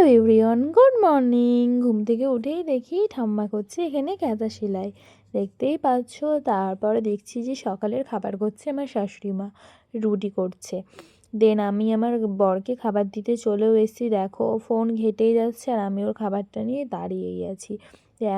Hello everyone good morning ঘুম থেকে উঠেই দেখি ঠাম্মা করছে এখানে কাঁথা সেলাই। দেখতেই পাচ্ছ, তারপরে দেখছি যে সকালের খাবার করছে আমার শাশুড়ি মা, রুটি করছে। দেন আমি আমার বরকে খাবার দিতে চলেও এসেছি। দেখো ফোন ঘেটেই যাচ্ছে আর আমি ওর খাবারটা নিয়ে দাঁড়িয়েই আছি।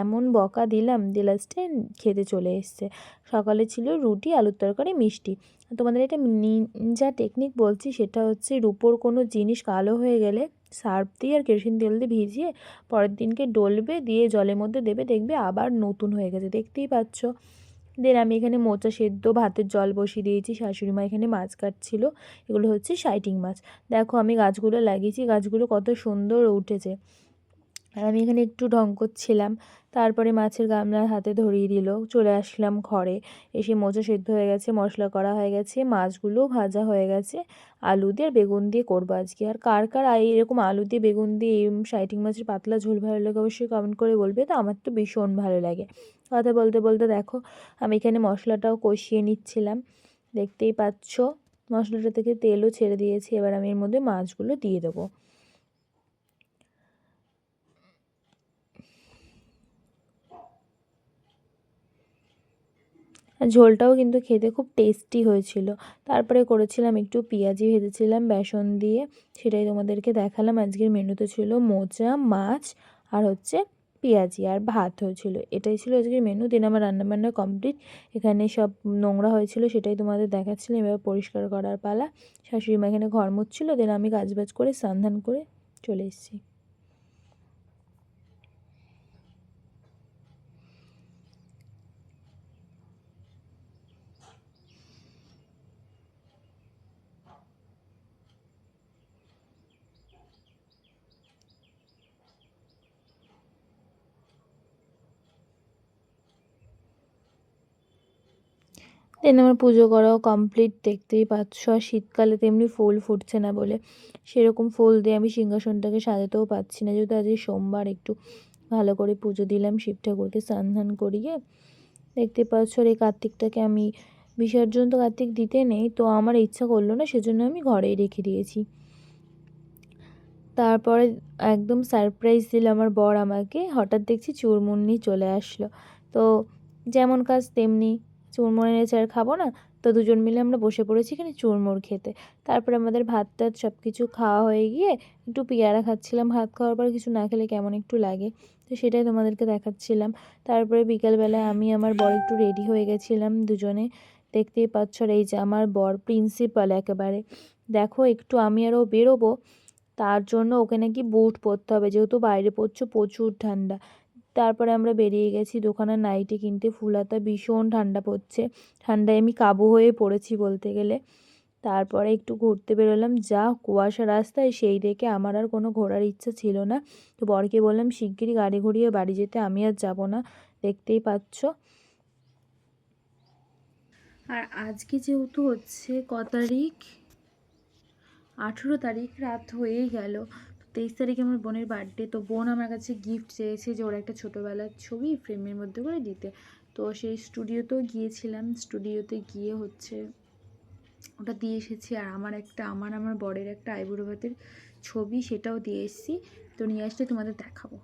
এমন বকা দিলাম যে লাস্টে খেতে চলে এসছে। সকালে ছিল রুটি, আলুর তরকারি, মিষ্টি। তোমাদের এটা নিনজা টেকনিক বলছি, সেটা হচ্ছে রুপোর কোনো জিনিস কালো হয়ে গেলে সার্ফ দিয়ে আর কেরোসিন তেল দিয়ে ভিজিয়ে পরের দিনকে ডলবে দিয়ে জলের মধ্যে দেবে, দেখবে আবার নতুন হয়ে গেছে। দেখতেই পাচ্ছ। দেন আমি এখানে মোচা সেদ্ধ, ভাতের জল বসিয়ে দিয়েছি শাশুড়ি মা এখানে মাছ কাটছিল। এগুলো হচ্ছে সাইটিং মাছ। দেখো আমি গাছগুলো লাগিয়েছি, গাছগুলো কত সুন্দর উঠেছে। আর আমি এখানে একটু ঢং করছিলাম। তারপরে মাছের গামলা হাতে ধরিয়ে দিল। চলে আসলাম ঘরে। এসে মোচা সেদ্ধ হয়ে গেছে, মশলা করা হয়ে গেছে, মাছগুলো ভাজা হয়ে গেছে। আলু দিয়ে আর বেগুন দিয়ে করব আজকে। আর কার কার এরকম আলু দিয়ে, বেগুন দিয়ে এই সাইটিং মাছের পাতলা ঝোল ভালো লাগে অবশ্যই কমেন্ট করে বলবে। তো আমার তো ভীষণ ভালো লাগে। কথা বলতে বলতে দেখো, আমি এখানে মশলাটাও কষিয়ে নিচ্ছিলাম। দেখতেই পাচ্ছ, মশলাটা থেকে তেলও ছেড়ে দিয়েছি। এবার আমি এর মধ্যে মাছগুলো দিয়ে দেবো। ঝোলটাও কিন্তু খেতে খুব টেস্টি হয়েছিল। তারপরে করেছিলাম একটু পেঁয়াজি ভেজেছিলাম, বেসন দিয়ে, সেটাই তোমাদেরকে দেখালাম। আজকের মেনুতে ছিল মোচা, মাছ আর হচ্ছে পেঁয়াজি আর ভাত হয়েছিল। এটাই ছিল আজকের মেনু দিন আমার রান্নাবান্না কমপ্লিট এখানে সব নোংরা হয়েছিল, সেটাই তোমাদের দেখাচ্ছিলাম। এবার পরিষ্কার করার পালা। শাশুড়ি মা এখানে ঘর মুচ্ছিল দেন আমি কাজবাজ করে, স্নান করে চলে এসেছি। দেন আমার পুজো করাও কমপ্লিট দেখতেই পাচ্ছ। আর শীতকালে তেমনি ফুল ফুটছে না বলে। সেরকম ফুল দিয়ে আমি সিংহাসনটাকে সাজাতেও পাচ্ছি না। যেহেতু আজকে সোমবার, একটু ভালো করে পুজো দিলাম শিব ঠাকুরকে স্নান ধান করিয়ে। দেখতে পাচ্ছ এই কার্তিকটাকে আমি বিসর্জন তো কার্তিক দিতে নেই, তো আমার ইচ্ছা করল না, সেজন্য আমি ঘরেই রেখে দিয়েছি। তারপরে একদম সারপ্রাইজ দিল আমার বর আমাকে। হঠাৎ দেখছি চুরমুন্নি চলে আসলো। তো যেমন কাজ তেমনি চুরমুর এনেছে আর খাব না? তো দুজন মিলে আমরা বসে পড়েছি এখানে চুরমুর খেতে। তারপরে আমাদের ভাত টাত সব কিছু খাওয়া হয়ে গিয়ে একটু পেয়ারা খাচ্ছিলাম। ভাত খাওয়ার পর কিছু না খেলে কেমন একটু লাগে? তো সেটাই তোমাদেরকে দেখাচ্ছিলাম। তারপরে বিকালবেলায় আমি, আমার বর একটু রেডি হয়ে গেছিলাম দুজনে। দেখতেই পাচ্ছ এই যে আমার বর প্রিন্সিপাল একেবারে। দেখো, একটু আমি আরও বেরোবো, তার জন্য ওকে নাকি বুট পরতে হবে। যেহেতু বাইরে পড়ছো, প্রচুর ঠান্ডা। তারপরে আমরা বেরিয়ে গেছি দোকানের নাইটি কিনতে। ফুলাতা ভীষণ ঠান্ডা পড়ছে। ঠান্ডায় আমি কাবু হয়ে পড়েছি বলতে গেলে। তারপরে একটু ঘুরতে বেরোলাম। যা কুয়াশা রাস্তায় সেই দেখে আমার আর কোনো ঘোরার ইচ্ছা ছিল না। তো বরকে বললাম, শিগগিরই গাড়ি ঘুরিয়ে বাড়ি যেতে আমি আর যাব না। দেখতেই পাচ্ছ। আর আজকে যেহেতু হচ্ছে ক তারিখ? আঠেরো তারিখ রাত হয়েই গেল। তেইশ তারিখে আমার বোনের বার্থডে তো বোন আমার কাছে গিফট চেয়েছে যে ওর একটা ছোটোবেলার ছবি ফ্রেমের মধ্যে করে দিতে। তো সেই স্টুডিওতেও গিয়েছিলাম। স্টুডিওতে গিয়ে হচ্ছে ওটা দিয়ে এসেছি। আর আমার একটা, আমার আমার বরের একটা আইবুড়ো ভাতের ছবি সেটাও দিয়ে এসেছি। তো নিয়ে আসলে তোমাদের দেখাবো।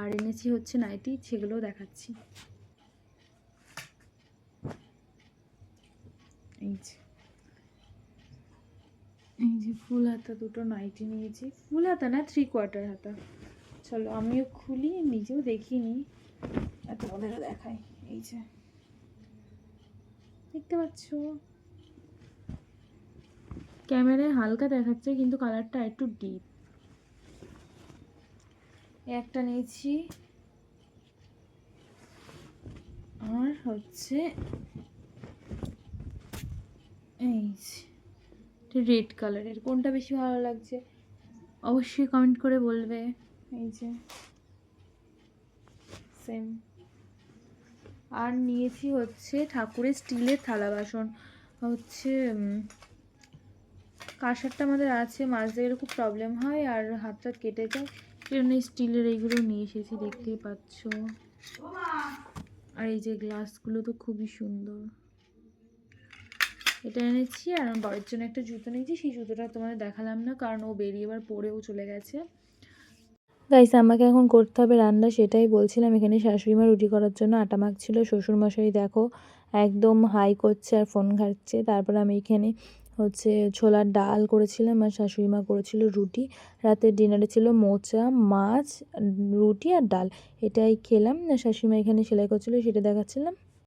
আর এনেছি হচ্ছে নাইটি, সেগুলোও দেখাচ্ছি এই যে এই যে ফুল হাতা দুটো নাইটি নিয়েছি। ফুল হাতা না থ্রি কোয়ার্টার হাতা। চলো, আমিও খুলি, নিজেও দেখিনি আর তোমাদেরও দেখাই, এই যে। দেখতে পাচ্ছ? ক্যামেরায় হালকা দেখাচ্ছে, কিন্তু কালারটা একটু ডিপ একটা নিয়েছি। আর হচ্ছে, এই যে। রেড কালারের কোনটা বেশি ভালো লাগছে? অবশ্যই কমেন্ট করে বলবে। এই যে। সেম আর নিয়েছি হচ্ছে ঠাকুরের স্টিলের থালা বাসন। হচ্ছে কাঁসারটা আমাদের আছে, মাছ দিয়ে খুব প্রবলেম হয় আর হাত টাত কেটে যায়। সেই জন্য স্টিলের এইগুলো নিয়ে এসেছি, দেখতেই পাচ্ছ। আর এই যে গ্লাসগুলো তো খুবই সুন্দর। এটা এনেছি আর আমার বরের জন্য একটা জুতো নিয়েছি। সেই জুতোটা তোমাদের দেখালাম না, কারণ ও বেরিয়ে এবার পরেও চলে গেছে। গাইস আমাকে এখন করতে হবে রান্না, সেটাই বলছিলাম। এখানে শাশুড়ি মা রুটি করার জন্য আটা মাখছিল, শ্বশুরমশাই দেখো একদম হাই করছে আর ফোন ঘাটছে। তারপরে আমি এখানে হচ্ছে ছোলার ডাল করেছিলাম আর শাশুড়ি মা করেছিল রুটি। রাতের ডিনারে ছিল মোচা, মাছ, রুটি আর ডাল। এটাই খেলাম। শাশুড়ি মা এখানে সেলাই করছিল, সেটা দেখাচ্ছিলাম।